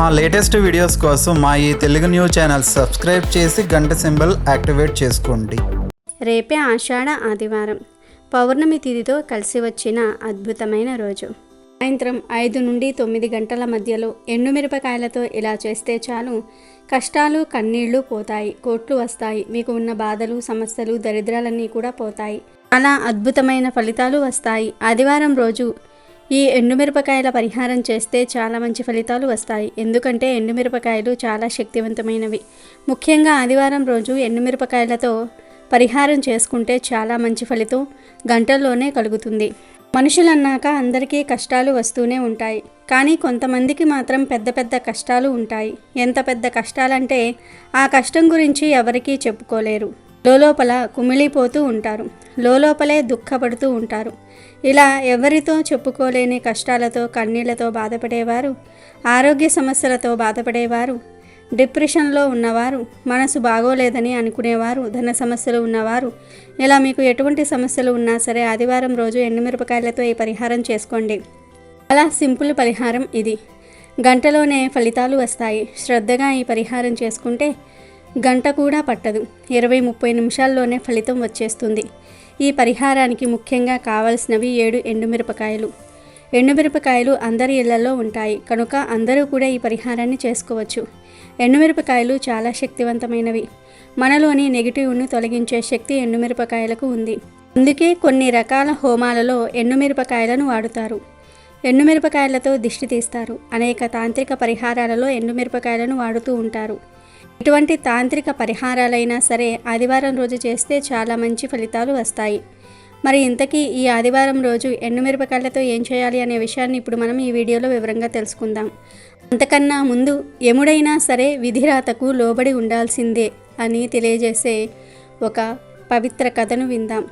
మా latest videos కోసం మా ఈ తెలుగు న్యూస్ ఛానల్ సబ్స్క్రైబ్ చేసి గంట సింబల్ యాక్టివేట్ చేసుకోండి. రేపే ఆషాఢ ఆదివారం. పౌర్ణమి తిథితో కలిసి వచ్చిన అద్భుతమైన రోజు. సాయంత్రం ఐదు నుండి తొమ్మిది గంటల మధ్యలో ఎండుమిరపకాయలతో ఇలా చేస్తే చాలు. కష్టాలు కన్నీళ్ళు పోతాయి కోట్లు వస్తాయి మీకు ఉన్న బాధలు సమస్యలు దరిద్రాలన్నీ కూడా పోతాయి. అలా అద్భుతమైన ఫలితాలు వస్తాయి. ఆదివారం రోజు ఈ ఎండుమిరపకాయల పరిహారం చేస్తే చాలా మంచి ఫలితాలు వస్తాయి. ఎందుకంటే ఎండుమిరపకాయలు చాలా శక్తివంతమైనవి. ముఖ్యంగా ఆదివారం రోజు ఎండుమిరపకాయలతో పరిహారం చేసుకుంటే చాలా మంచి ఫలితం గంటల్లోనే కలుగుతుంది. మనుషులన్నాక అందరికీ కష్టాలు వస్తూనే ఉంటాయి. కానీ కొంతమందికి మాత్రం పెద్ద పెద్ద కష్టాలు ఉంటాయి. ఎంత పెద్ద కష్టాలంటే ఆ కష్టం గురించి ఎవరికీ చెప్పుకోలేరు. లోపల కుమిలిపోతూ ఉంటారు. లోపలే దుఃఖపడుతూ ఉంటారు. ఇలా ఎవరితో చెప్పుకోలేని కష్టాలతో కన్నీళ్ళతో బాధపడేవారు ఆరోగ్య సమస్యలతో బాధపడేవారు డిప్రెషన్లో ఉన్నవారు మనసు బాగోలేదని అనుకునేవారు ధన సమస్యలు ఉన్నవారు. ఇలా మీకు ఎటువంటి సమస్యలు ఉన్నా సరే ఆదివారం రోజు ఎండుమిరపకాయలతో ఈ పరిహారం చేసుకోండి. చాలా సింపుల్ పరిహారం ఇది. గంటలోనే ఫలితాలు వస్తాయి. శ్రద్ధగా ఈ పరిహారం చేసుకుంటే గంట కూడా పట్టదు. ఇరవై ముప్పై నిమిషాల్లోనే ఫలితం వచ్చేస్తుంది. ఈ పరిహారానికి ముఖ్యంగా కావలసినవి ఏడు ఎండుమిరపకాయలు. ఎండుమిరపకాయలు అందరి ఇళ్ళలో ఉంటాయి. కనుక అందరూ కూడా ఈ పరిహారాన్ని చేసుకోవచ్చు. ఎండుమిరపకాయలు చాలా శక్తివంతమైనవి. మనలోని నెగిటివ్ను తొలగించే శక్తి ఎండుమిరపకాయలకు ఉంది. అందుకే కొన్ని రకాల హోమాలలో ఎండుమిరపకాయలను వాడుతారు. ఎండుమిరపకాయలతో దిష్టి తీస్తారు. అనేక తాంత్రిక పరిహారాలలో ఎండుమిరపకాయలను వాడుతూ ఉంటారు. ఎటువంటి తాంత్రిక పరిహారాలైనా సరే ఆదివారం రోజు చేస్తే చాలా మంచి ఫలితాలు వస్తాయి. మరి ఇంతకీ ఈ ఆదివారం రోజు ఎండుమిరపకాయలతో ఏం చేయాలి అనే విషయాన్ని ఇప్పుడు మనం ఈ వీడియోలో వివరంగా తెలుసుకుందాం. అంతకన్నా ముందు ఎముడైనా సరే విధిరాతకు లోబడి ఉండాల్సిందే అని తెలియజేసే ఒక పవిత్ర కథను విందాం.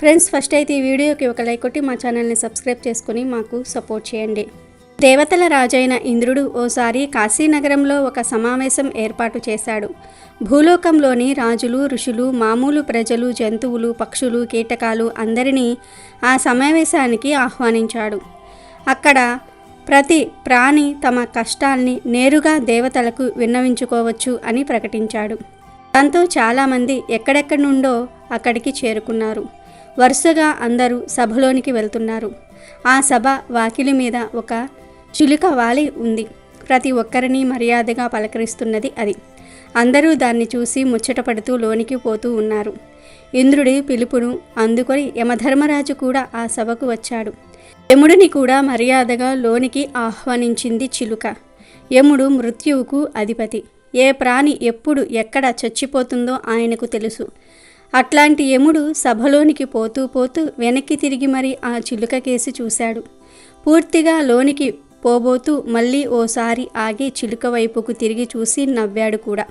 ఫ్రెండ్స్ ఫస్ట్ అయితే ఈ వీడియోకి ఒక లైక్ కొట్టి మా ఛానల్ని సబ్స్క్రైబ్ చేసుకుని మాకు సపోర్ట్ చేయండి. దేవతల రాజైన ఇంద్రుడు ఓసారి కాశీనగరంలో ఒక సమావేశం ఏర్పాటు చేశాడు. భూలోకంలోని రాజులు ఋషులు మామూలు ప్రజలు జంతువులు పక్షులు కీటకాలు అందరినీ ఆ సమావేశానికి ఆహ్వానించాడు. అక్కడ ప్రతి ప్రాణి తమ కష్టాల్ని నేరుగా దేవతలకు విన్నవించుకోవచ్చు అని ప్రకటించాడు. దాంతో చాలామంది ఎక్కడెక్కడి నుండో అక్కడికి చేరుకున్నారు. వరుసగా అందరూ సభలోనికి వెళ్తున్నారు. ఆ సభ వాకిలి మీద ఒక చిలుక వాలి ఉంది. ప్రతి ఒక్కరిని మర్యాదగా పలకరిస్తున్నది అది. అందరూ దాన్ని చూసి ముచ్చటపడుతూ లోనికి పోతూ ఉన్నారు. ఇంద్రుడి పిలుపును అందుకొని యమధర్మరాజు కూడా ఆ సభకు వచ్చాడు. యముడిని కూడా మర్యాదగా లోనికి ఆహ్వానించింది చిలుక. యముడు మృత్యువుకు అధిపతి. ఏ ప్రాణి ఎప్పుడు ఎక్కడ చచ్చిపోతుందో ఆయనకు తెలుసు. అట్లాంటి యముడు సభలోనికి పోతూ పోతూ వెనక్కి తిరిగి మరి ఆ చిలుక కేసి చూశాడు. పూర్తిగా లోనికి పోబోతూ మళ్ళీ ఓసారి ఆగి చిలుక వైపుకు తిరిగి చూసి నవ్వాడు కూడా.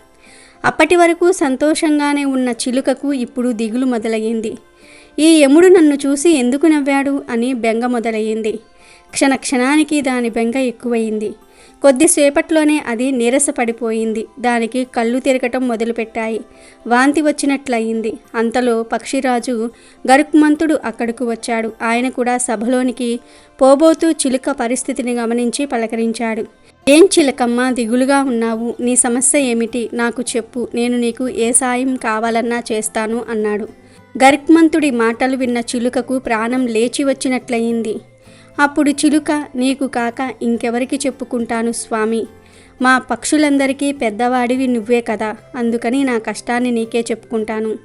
అప్పటి వరకు సంతోషంగానే ఉన్న చిలుకకు ఇప్పుడు దిగులు మొదలయ్యింది. ఈ యముడు నన్ను చూసి ఎందుకు నవ్వాడు అని బెంగ మొదలయ్యింది. క్షణ క్షణానికి దాని బెంగ ఎక్కువయింది. కొద్దిసేపట్లోనే అది నీరసపడిపోయింది. దానికి కళ్ళు తిరగటం మొదలుపెట్టాయి. వాంతి వచ్చినట్లయింది. అంతలో పక్షిరాజు గరుక్మంతుడు అక్కడకు వచ్చాడు. ఆయన కూడా సభలోనికి పోబోతూ చిలుక పరిస్థితిని గమనించి పలకరించాడు. ఏం చిలకమ్మ దిగులుగా ఉన్నావు. నీ సమస్య ఏమిటి? నాకు చెప్పు. నేను నీకు ఏ సాయం కావాలన్నా చేస్తాను అన్నాడు. గరిక్మంతుడి మాటలు విన్న చిలుకకు ప్రాణం లేచి వచ్చినట్లయింది. అప్పుడు చిలుక నీకు కాక ఇంకెవరికి చెప్పుకుంటాను స్వామి? మా పక్షులందరికీ పెద్దవాడివి నువ్వే కదా అందుకని నా కష్టాన్ని నీకే చెప్పుకుంటాను.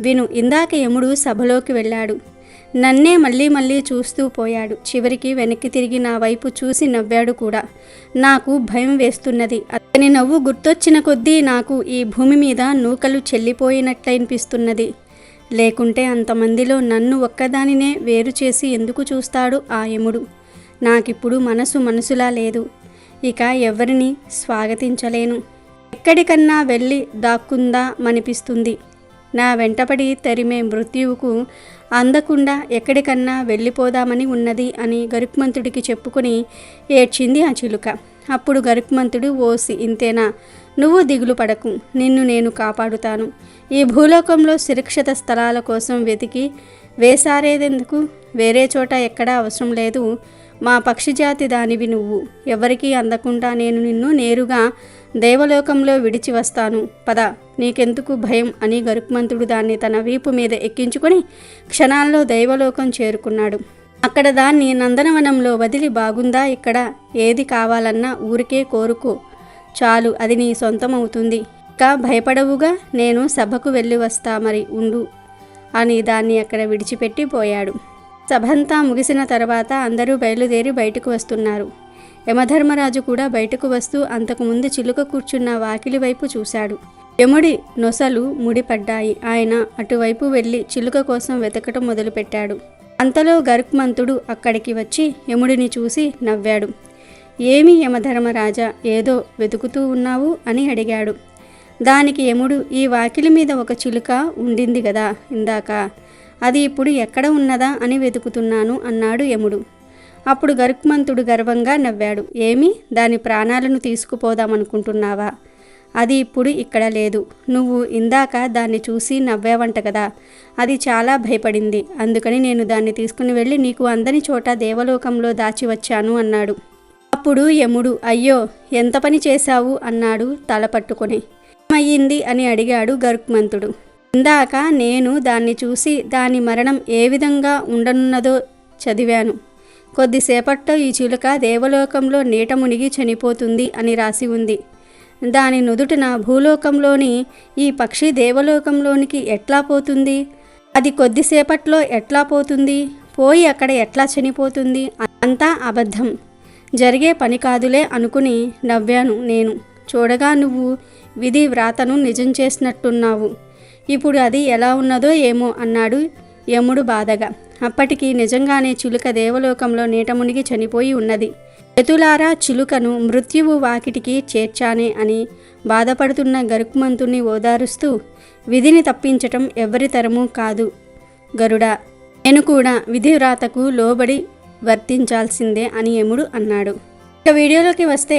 విను ఇందాక యముడు సభలోకి వెళ్ళాడు. నన్నే మళ్ళీ మళ్ళీ చూస్తూ పోయాడు. చివరికి వెనక్కి తిరిగి నా వైపు చూసి నవ్వాడు కూడా. నాకు భయం వేస్తున్నది. అతని నవ్వు గుర్తొచ్చిన కొద్దీ నాకు ఈ భూమి మీద నూకలు చెల్లిపోయినట్లనిపిస్తున్నది. లేకుంటే అంతమందిలో నన్ను ఒక్కదానినే వేరు చేసి ఎందుకు చూస్తాడు ఆ యముడు? నాకిప్పుడు మనసు మనసులా లేదు. ఇక ఎవరిని స్వాగతించలేను. ఎక్కడికన్నా వెళ్ళి దాక్కుందా మనిపిస్తుంది. నా వెంటపడి తరిమే మృత్యువుకు అందకుండా ఎక్కడికన్నా వెళ్ళిపోదామని ఉన్నది అని గరుక్మంతుడికి చెప్పుకొని ఏడ్చింది ఆ చిలుక. అప్పుడు గరుక్మంతుడు ఓసి ఇంతేనా? నువ్వు దిగులు పడకు. నిన్ను నేను కాపాడుతాను. ఈ భూలోకంలో సురక్షిత స్థలాల కోసం వెతికి వేసారేదెందుకు? వేరే చోట ఎక్కడా అవసరం లేదు. మా పక్షిజాతి దానివి నువ్వు. ఎవరికీ అందకుండా నేను నిన్ను నేరుగా దేవలోకంలో విడిచి వస్తాను. పద నీకెందుకు భయం అని గరుక్మంతుడు దాన్ని తన వీపు మీద ఎక్కించుకొని క్షణాల్లో దైవలోకం చేరుకున్నాడు. అక్కడ దాన్ని నందనవనంలో వదిలి బాగుందా ఇక్కడ? ఏది కావాలన్నా ఊరికే కోరుకో. చాలు అది నీ సొంతమవుతుంది. ఇంకా భయపడవుగా నేను సభకు వెళ్ళి వస్తా మరి ఉండు. అని దాన్ని అక్కడ విడిచిపెట్టి పోయాడు. సభంతా ముగిసిన తర్వాత అందరూ బయలుదేరి బయటకు వస్తున్నారు. యమధర్మరాజు కూడా బయటకు వస్తూ అంతకుముందు చిలుక కూర్చున్న వాకిలి వైపు చూశాడు. యముడి నొసలు ముడిపడ్డాయి. ఆయన అటువైపు వెళ్ళి చిలుక కోసం వెతకటం మొదలుపెట్టాడు. అంతలో గరుక్మంతుడు అక్కడికి వచ్చి యముడిని చూసి నవ్వాడు. ఏమి యమధర్మరాజా ఏదో వెతుకుతూ ఉన్నావు అని అడిగాడు. దానికి యముడు ఈ వాకిలి మీద ఒక చిలుక ఉండింది కదా ఇందాక. అది ఇప్పుడు ఎక్కడ ఉన్నదా అని వెతుకుతున్నాను అన్నాడు యముడు. అప్పుడు గరుక్మంతుడు గర్వంగా నవ్వాడు. ఏమి? దాని ప్రాణాలను తీసుకుపోదామనుకుంటున్నావా? అది ఇప్పుడు ఇక్కడ లేదు. నువ్వు ఇందాక దాన్ని చూసి నవ్వావంట కదా అది చాలా భయపడింది. అందుకని నేను దాన్ని తీసుకుని వెళ్ళి నీకు అందని చోట దేవలోకంలో దాచి వచ్చాను అన్నాడు. అప్పుడు యముడు అయ్యో ఎంత పని చేశావు? అన్నాడు తల పట్టుకొని. ఏమయ్యింది అని అడిగాడు గరుక్మంతుడు. ఇందాక నేను దాన్ని చూసి దాని మరణం ఏ విధంగా ఉండనున్నదో చదివాను. కొద్దిసేపట్లో ఈ చిలుక దేవలోకంలో నీట మునిగి చనిపోతుంది అని రాసి ఉంది. దాని నుదుటిన భూలోకంలోని ఈ పక్షి దేవలోకంలోనికి ఎట్లా పోతుంది? అది కొద్దిసేపట్లో ఎట్లా పోతుంది? పోయి అక్కడ ఎట్లా చనిపోతుంది? అంతా అబద్ధం. జరిగే పని కాదులే అనుకుని నవ్వాను నేను. చూడగా నువ్వు విధి వ్రాతను నిజం చేసినట్టున్నావు. ఇప్పుడు అది ఎలా ఉన్నదో ఏమో అన్నాడు యముడు బాధగా. అప్పటికి నిజంగానే చిలుక దేవలోకంలో నీటమునిగి చనిపోయి ఉన్నది. ఎతులారా చిలుకను మృత్యువు వాకిటికి చేర్చానే అని బాధపడుతున్న గరుక్మంతుని ఓదారుస్తూ విధిని తప్పించటం ఎవరి తరము కాదు గరుడా. నేను కూడా విధి వ్రాతకు లోబడి వర్తించాల్సిందే అని యముడు అన్నాడు. ఇక వీడియోలోకి వస్తే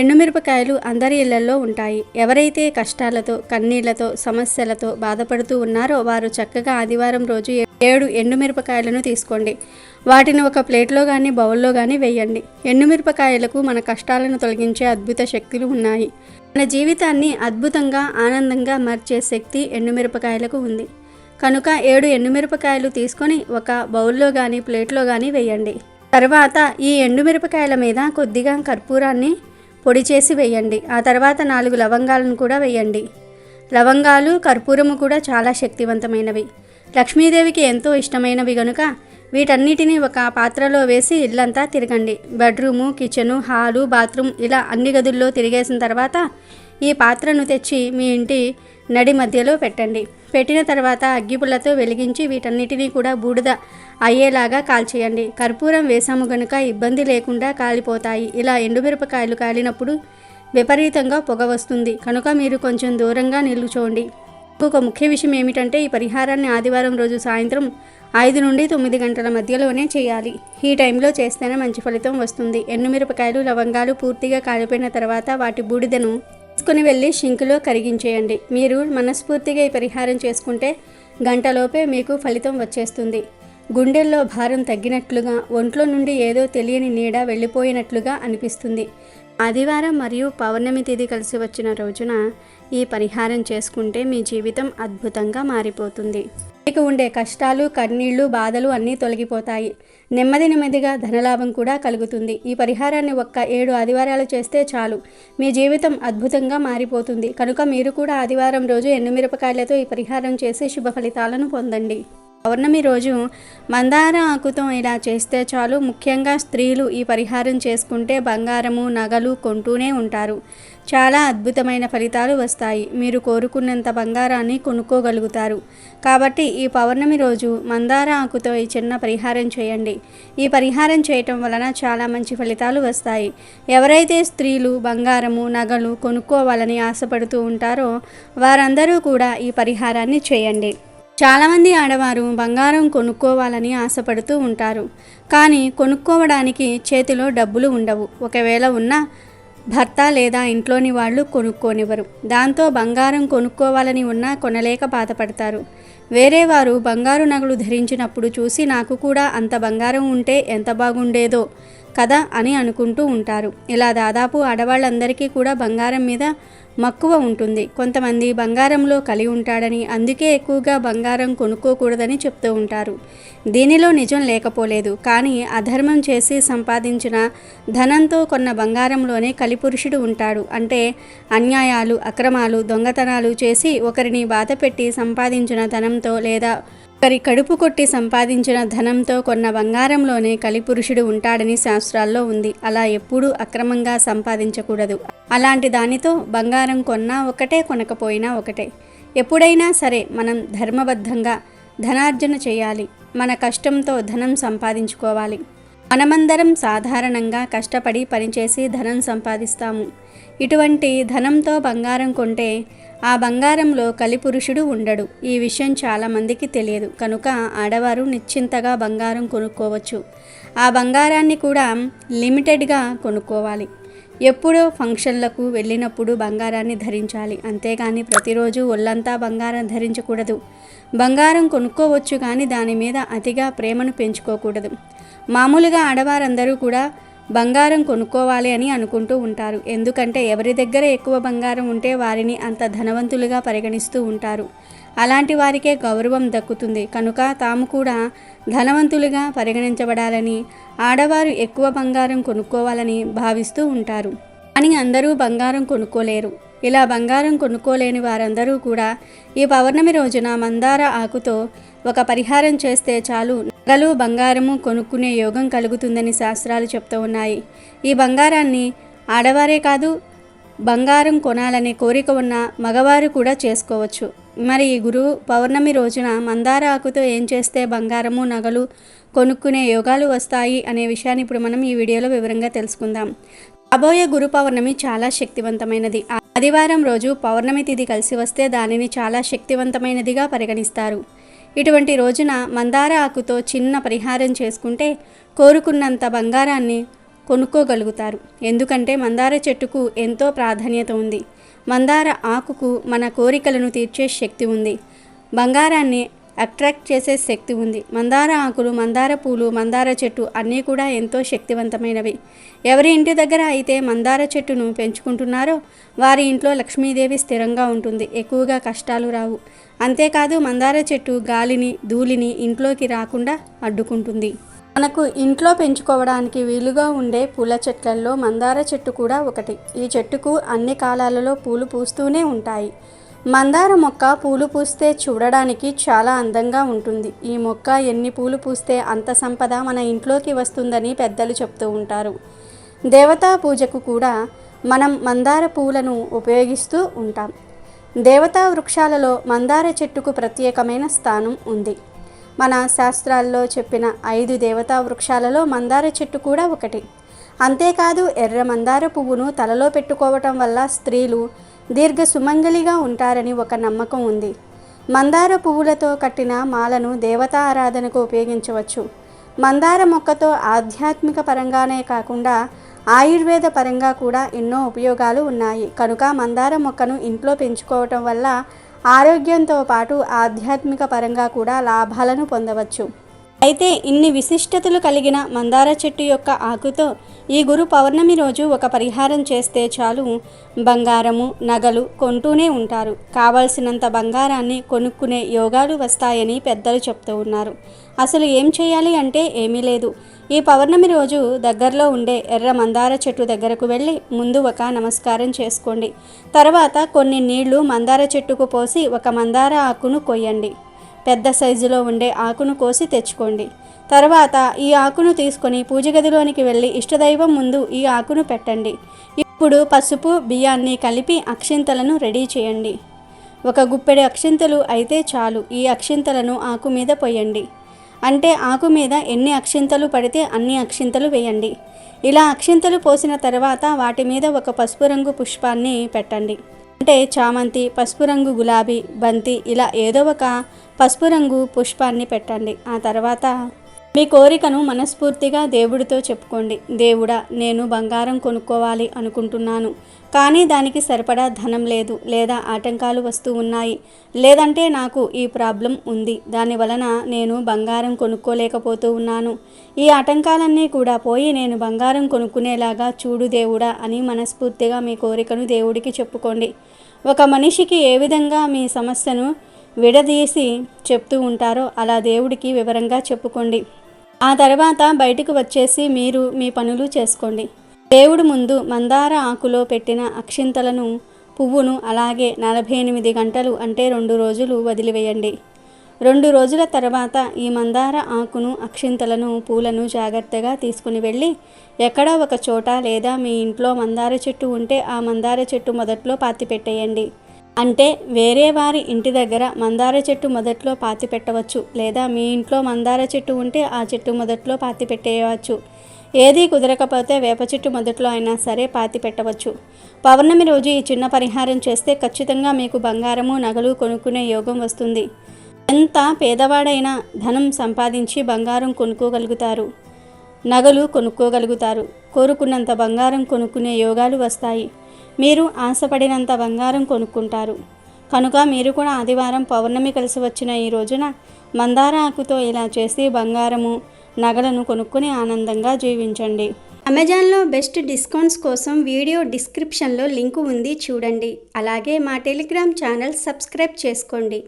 ఎండుమిరపకాయలు అందరి ఇళ్ళలో ఉంటాయి. ఎవరైతే కష్టాలతో కన్నీళ్ళతో సమస్యలతో బాధపడుతూ ఉన్నారో వారు చక్కగా ఆదివారం రోజు ఏడు ఎండుమిరపకాయలను తీసుకోండి. వాటిని ఒక ప్లేట్లో కానీ బౌల్లో కానీ వేయండి. ఎండుమిరపకాయలకు మన కష్టాలను తొలగించే అద్భుత శక్తులు ఉన్నాయి. మన జీవితాన్ని అద్భుతంగా ఆనందంగా మార్చే శక్తి ఎండుమిరపకాయలకు ఉంది. కనుక ఏడు ఎండుమిరపకాయలు తీసుకొని ఒక బౌల్లో కానీ ప్లేట్లో కానీ వేయండి. తర్వాత ఈ ఎండుమిరపకాయల మీద కొద్దిగా కర్పూరాన్ని పొడి చేసి వేయండి. ఆ తర్వాత నాలుగు లవంగాలను కూడా వేయండి. లవంగాలు కర్పూరము కూడా చాలా శక్తివంతమైనవి. లక్ష్మీదేవికి ఎంతో ఇష్టమైనవి గనుక వీటన్నిటిని ఒక పాత్రలో వేసి ఇల్లంతా తిరగండి. బెడ్రూము కిచెను హాలు బాత్రూమ్ ఇలా అన్ని గదుల్లో తిరిగేసిన తర్వాత ఈ పాత్రను తెచ్చి మీ ఇంటి నడి మధ్యలో పెట్టండి. పెట్టిన తర్వాత అగ్గిపుల్లతో వెలిగించి వీటన్నిటినీ కూడా బూడిద అయ్యేలాగా కాల్చేయండి. కర్పూరం వేసాము గనుక ఇబ్బంది లేకుండా కాలిపోతాయి. ఇలా ఎండుమిరపకాయలు కాలినప్పుడు విపరీతంగా పొగ వస్తుంది. కనుక మీరు కొంచెం దూరంగా నిల్చోండి. ఇంకొక ముఖ్య విషయం ఏమిటంటే ఈ పరిహారాన్ని ఆదివారం రోజు సాయంత్రం ఐదు నుండి తొమ్మిది గంటల మధ్యలోనే చేయాలి. ఈ టైంలో చేస్తేనే మంచి ఫలితం వస్తుంది. ఎండుమిరపకాయలు లవంగాలు పూర్తిగా కాలిపోయిన తర్వాత వాటి బూడిదను తీసుకుని వెళ్ళి షింకులో కరిగించేయండి. మీరు మనస్ఫూర్తిగా ఈ పరిహారం చేసుకుంటే గంటలోపే మీకు ఫలితం వచ్చేస్తుంది. గుండెల్లో భారం తగ్గినట్లుగా ఒంట్లో నుండి ఏదో తెలియని నీడ వెళ్ళిపోయినట్లుగా అనిపిస్తుంది. ఆదివారం మరియు పౌర్ణమి తేదీ కలిసి వచ్చిన రోజున ఈ పరిహారం చేసుకుంటే మీ జీవితం అద్భుతంగా మారిపోతుంది. మీకు ఉండే కష్టాలు కన్నీళ్ళు బాధలు అన్నీ తొలగిపోతాయి. నెమ్మది నెమ్మదిగా ధనలాభం కూడా కలుగుతుంది. ఈ పరిహారాన్ని ఒక్క ఏడు ఆదివారాలు చేస్తే చాలు. మీ జీవితం అద్భుతంగా మారిపోతుంది. కనుక మీరు కూడా ఆదివారం రోజు ఎండుమిరపకాయలతో ఈ పరిహారం చేసి శుభ ఫలితాలను పొందండి. పౌర్ణమి రోజు మందార ఆకుతో ఇలా చేస్తే చాలు. ముఖ్యంగా స్త్రీలు ఈ పరిహారం చేసుకుంటే బంగారము నగలు కొంటూనే ఉంటారు. చాలా అద్భుతమైన ఫలితాలు వస్తాయి. మీరు కోరుకున్నంత బంగారాన్ని కొనుక్కోగలుగుతారు. కాబట్టి ఈ పౌర్ణమి రోజు మందార ఆకుతో ఈ చిన్న పరిహారం చేయండి. ఈ పరిహారం చేయటం వలన చాలా మంచి ఫలితాలు వస్తాయి. ఎవరైతే స్త్రీలు బంగారము నగలు కొనుక్కోవాలని ఆశపడుతూ ఉంటారో వారందరూ కూడా ఈ పరిహారాన్ని చేయండి. చాలామంది ఆడవారు బంగారం కొనుక్కోవాలని ఆశపడుతూ ఉంటారు. కానీ కొనుక్కోవడానికి చేతిలో డబ్బులు ఉండవు. ఒకవేళ ఉన్నా భర్త లేదా ఇంట్లోని వాళ్ళు కొనుక్కోనివ్వరు. దాంతో బంగారం కొనుక్కోవాలని ఉన్నా కొనలేక బాధపడతారు. వేరే వారు బంగారు నగలు ధరించినప్పుడు చూసి నాకు కూడా అంత బంగారం ఉంటే ఎంత బాగుండేదో కదా అని అనుకుంటూ ఉంటారు. ఇలా దాదాపు ఆడవాళ్ళందరికీ కూడా బంగారం మీద మక్కువ ఉంటుంది. కొంతమంది బంగారంలో కలిగి ఉంటాడని అందుకే ఎక్కువగా బంగారం కొనుక్కోకూడదని చెప్తూ ఉంటారు. దీనిలో నిజం లేకపోలేదు. కానీ అధర్మం చేసి సంపాదించిన ధనంతో కొన్న బంగారంలోనే కలిపురుషుడు ఉంటాడు. అంటే అన్యాయాలు అక్రమాలు దొంగతనాలు చేసి ఒకరిని బాధపెట్టి సంపాదించిన ధనంతో లేదా ఒకరి కడుపు కొట్టి సంపాదించిన ధనంతో కొన్న బంగారంలోనే కలిపురుషుడు ఉంటాడని శాస్త్రాల్లో ఉంది. అలా ఎప్పుడూ అక్రమంగా సంపాదించకూడదు. అలాంటి దానితో బంగారం కొన్నా ఒకటే కొనకపోయినా ఒకటే. ఎప్పుడైనా సరే మనం ధర్మబద్ధంగా ధనార్జన చేయాలి. మన కష్టంతో ధనం సంపాదించుకోవాలి. మనమందరం సాధారణంగా కష్టపడి పనిచేసి ధనం సంపాదిస్తాము. ఇటువంటి ధనంతో బంగారం కొంటే ఆ బంగారంలో కలిపురుషుడు ఉండడు. ఈ విషయం చాలామందికి తెలియదు. కనుక ఆడవారు నిశ్చింతగా బంగారం కొనుక్కోవచ్చు. ఆ బంగారాన్ని కూడా లిమిటెడ్గా కొనుక్కోవాలి. ఎప్పుడో ఫంక్షన్లకు వెళ్ళినప్పుడు బంగారాన్ని ధరించాలి. అంతేగాని ప్రతిరోజు ఒళ్ళంతా బంగారం ధరించకూడదు. బంగారం కొనుక్కోవచ్చు కానీ దాని మీద అతిగా ప్రేమను పెంచుకోకూడదు. మామూలుగా ఆడవారందరూ కూడా బంగారం కొనుక్కోవాలి అని అనుకుంటూ ఉంటారు. ఎందుకంటే ఎవరి దగ్గర ఎక్కువ బంగారం ఉంటే వారిని అంత ధనవంతులుగా పరిగణిస్తూ ఉంటారు. అలాంటి వారికే గౌరవం దక్కుతుంది. కనుక తాము కూడా ధనవంతులుగా పరిగణించబడాలని ఆడవారు ఎక్కువ బంగారం కొనుక్కోవాలని భావిస్తూ ఉంటారు. కానీ అందరూ బంగారం కొనుక్కోలేరు. ఇలా బంగారం కొనుక్కోలేని వారందరూ కూడా ఈ పౌర్ణమి రోజున మందార ఆకుతో ఒక పరిహారం చేస్తే చాలు. నగలు బంగారము కొనుక్కునే యోగం కలుగుతుందని శాస్త్రాలు చెప్తూ ఉన్నాయి. ఈ బంగారాన్ని ఆడవారే కాదు బంగారం కొనాలనే కోరిక ఉన్న మగవారు కూడా చేసుకోవచ్చు. మరి ఈ గురువు పౌర్ణమి రోజున మందార ఆకుతో ఏం చేస్తే బంగారము నగలు కొనుక్కునే యోగాలు వస్తాయి అనే విషయాన్ని ఇప్పుడు మనం ఈ వీడియోలో వివరంగా తెలుసుకుందాం. రాబోయే గురు పౌర్ణమి చాలా శక్తివంతమైనది. ఆదివారం రోజు పౌర్ణమి తిథి కలిసి వస్తే దానిని చాలా శక్తివంతమైనదిగా పరిగణిస్తారు. ఇటువంటి రోజున మందార ఆకుతో చిన్న పరిహారం చేసుకుంటే కోరుకున్నంత బంగారాన్ని కొనుక్కోగలుగుతారు. ఎందుకంటే మందార చెట్టుకు ఎంతో ప్రాధాన్యత ఉంది. మందార ఆకుకు మన కోరికలను తీర్చే శక్తి ఉంది. బంగారాన్ని అట్రాక్ట్ చేసే శక్తి ఉంది. మందార ఆకులు మందార పూలు మందార చెట్టు అన్నీ కూడా ఎంతో శక్తివంతమైనవి. ఎవరి ఇంటి దగ్గర అయితే మందార చెట్టును పెంచుకుంటున్నారో వారి ఇంట్లో లక్ష్మీదేవి స్థిరంగా ఉంటుంది. ఎక్కువగా కష్టాలు రావు. అంతేకాదు మందార చెట్టు గాలిని ధూళిని ఇంట్లోకి రాకుండా అడ్డుకుంటుంది. మనకు ఇంట్లో పెంచుకోవడానికి వీలుగా ఉండే పూల చెట్లల్లో మందార చెట్టు కూడా ఒకటి. ఈ చెట్టుకు అన్ని కాలాలలో పూలు పూస్తూనే ఉంటాయి. మందార మొక్క పూలు పూస్తే చూడడానికి చాలా అందంగా ఉంటుంది. ఈ మొక్క ఎన్ని పూలు పూస్తే అంత సంపద మన ఇంట్లోకి వస్తుందని పెద్దలు చెప్తూ ఉంటారు. దేవతా పూజకు కూడా మనం మందార పూలను ఉపయోగిస్తూ ఉంటాం. దేవతా వృక్షాలలో మందార చెట్టుకు ప్రత్యేకమైన స్థానం ఉంది. మన శాస్త్రాల్లో చెప్పిన ఐదు దేవతా వృక్షాలలో మందార చెట్టు కూడా ఒకటి. అంతేకాదు ఎర్ర మందార పువ్వును తలలో పెట్టుకోవటం వల్ల స్త్రీలు దీర్ఘ సుమంగలిగా ఉంటారని ఒక నమ్మకం ఉంది. మందార పువ్వులతో కట్టిన మాలను దేవతా ఆరాధనకు ఉపయోగించవచ్చు. మందార మొక్కతో ఆధ్యాత్మిక పరంగానే కాకుండా ఆయుర్వేద పరంగా కూడా ఎన్నో ఉపయోగాలు ఉన్నాయి. కనుక మందార మొక్కను ఇంట్లో పెంచుకోవటం వల్ల ఆరోగ్యంతో పాటు ఆధ్యాత్మిక పరంగా కూడా లాభాలను పొందవచ్చు. అయితే ఇన్ని విశిష్టతలు కలిగిన మందార చెట్టు యొక్క ఆకుతో ఈ గురు పౌర్ణమి రోజు ఒక పరిహారం చేస్తే చాలు. బంగారము నగలు కొంటూనే ఉంటారు. కావలసినంత బంగారాన్ని కొనుక్కునే యోగాలు వస్తాయని పెద్దలు చెప్తూ ఉన్నారు. అసలు ఏం చేయాలి అంటే ఏమీ లేదు. ఈ పౌర్ణమి రోజు దగ్గరలో ఉండే ఎర్ర మందార చెట్టు దగ్గరకు వెళ్ళి ముందు ఒక నమస్కారం చేసుకోండి. తర్వాత కొన్ని నీళ్ళు మందార చెట్టుకు పోసి ఒక మందార ఆకును కొయ్యండి. పెద్ద సైజులో ఉండే ఆకును కోసి తెచ్చుకోండి. తర్వాత ఈ ఆకును తీసుకొని పూజ గదిలోనికి వెళ్ళి ఇష్టదైవం ముందు ఈ ఆకును పెట్టండి. ఇప్పుడు పసుపు బియ్యాన్ని కలిపి అక్షింతలను రెడీ చేయండి. ఒక గుప్పెడు అక్షింతలు అయితే చాలు ఈ అక్షింతలను ఆకు మీద పోయండి అంటే ఆకు మీద ఎన్ని అక్షింతలు పడితే అన్ని అక్షింతలు వేయండి. ఇలా అక్షింతలు పోసిన తర్వాత వాటి మీద ఒక పసుపు రంగు పుష్పాన్ని పెట్టండి. అంటే చామంతి పసుపు రంగు గులాబీ బంతి ఇలా ఏదో ఒక పసుపు రంగు పుష్పాన్ని పెట్టండి. ఆ తర్వాత మీ కోరికను మనస్ఫూర్తిగా దేవుడితో చెప్పుకోండి. దేవుడా నేను బంగారం కొనుక్కోవాలి అనుకుంటున్నాను. కానీ దానికి సరిపడా ధనం లేదు. లేదా ఆటంకాలు వస్తూ ఉన్నాయి. లేదంటే నాకు ఈ ప్రాబ్లం ఉంది. దాని వలన నేను బంగారం కొనుక్కోలేకపోతూ ఉన్నాను. ఈ ఆటంకాలన్నీ కూడా పోయి నేను బంగారం కొనుక్కునేలాగా చూడు దేవుడా అని మనస్ఫూర్తిగా మీ కోరికను దేవుడికి చెప్పుకోండి. ఒక మనిషికి ఏ విధంగా మీ సమస్యను విడదీసి చెప్తూ ఉంటారో అలా దేవుడికి వివరంగా చెప్పుకోండి. ఆ తర్వాత బయటకు వచ్చేసి మీరు మీ పనులు చేసుకోండి. దేవుడు ముందు మందార ఆకులో పెట్టిన అక్షింతలను పువ్వును అలాగే నలభై ఎనిమిది గంటలు అంటే రెండు రోజులు వదిలివేయండి. రెండు రోజుల తర్వాత ఈ మందార ఆకును అక్షింతలను పూలను జాగ్రత్తగా తీసుకుని వెళ్ళి ఎక్కడా ఒక చోట లేదా మీ ఇంట్లో మందార చెట్టు ఉంటే ఆ మందార చెట్టు మొదట్లో పాతి పెట్టేయండి. అంటే వేరే వారి ఇంటి దగ్గర మందార చెట్టు మొదట్లో పాతి పెట్టవచ్చు లేదా మీ ఇంట్లో మందార చెట్టు ఉంటే ఆ చెట్టు మొదట్లో పాతి పెట్టేయవచ్చు. ఏది కుదరకపోతే వేప చెట్టు మొదట్లో అయినా సరే పాతి పెట్టవచ్చు. పౌర్ణమి రోజు ఈ చిన్న పరిహారం చేస్తే ఖచ్చితంగా మీకు బంగారము నగలు కొనుక్కునే యోగం వస్తుంది. ఎంత పేదవాడైనా ధనం సంపాదించి బంగారం కొనుక్కోగలుగుతారు. నగలు కొనుక్కోగలుగుతారు. కోరుకున్నంత బంగారం కొనుక్కునే యోగాలు వస్తాయి. మీరు ఆశపడినంత బంగారం కొనుక్కుంటారు. కనుక మీరు కూడా ఆదివారం పౌర్ణమి కలిసి వచ్చిన ఈ రోజున మందార ఆకుతో ఇలా చేసి బంగారము నగలను కొనుక్కుని ఆనందంగా జీవించండి. అమెజాన్లో బెస్ట్ డిస్కౌంట్స్ కోసం వీడియో డిస్క్రిప్షన్లో లింకు ఉంది చూడండి. అలాగే మా టెలిగ్రామ్ ఛానల్ సబ్స్క్రైబ్ చేసుకోండి.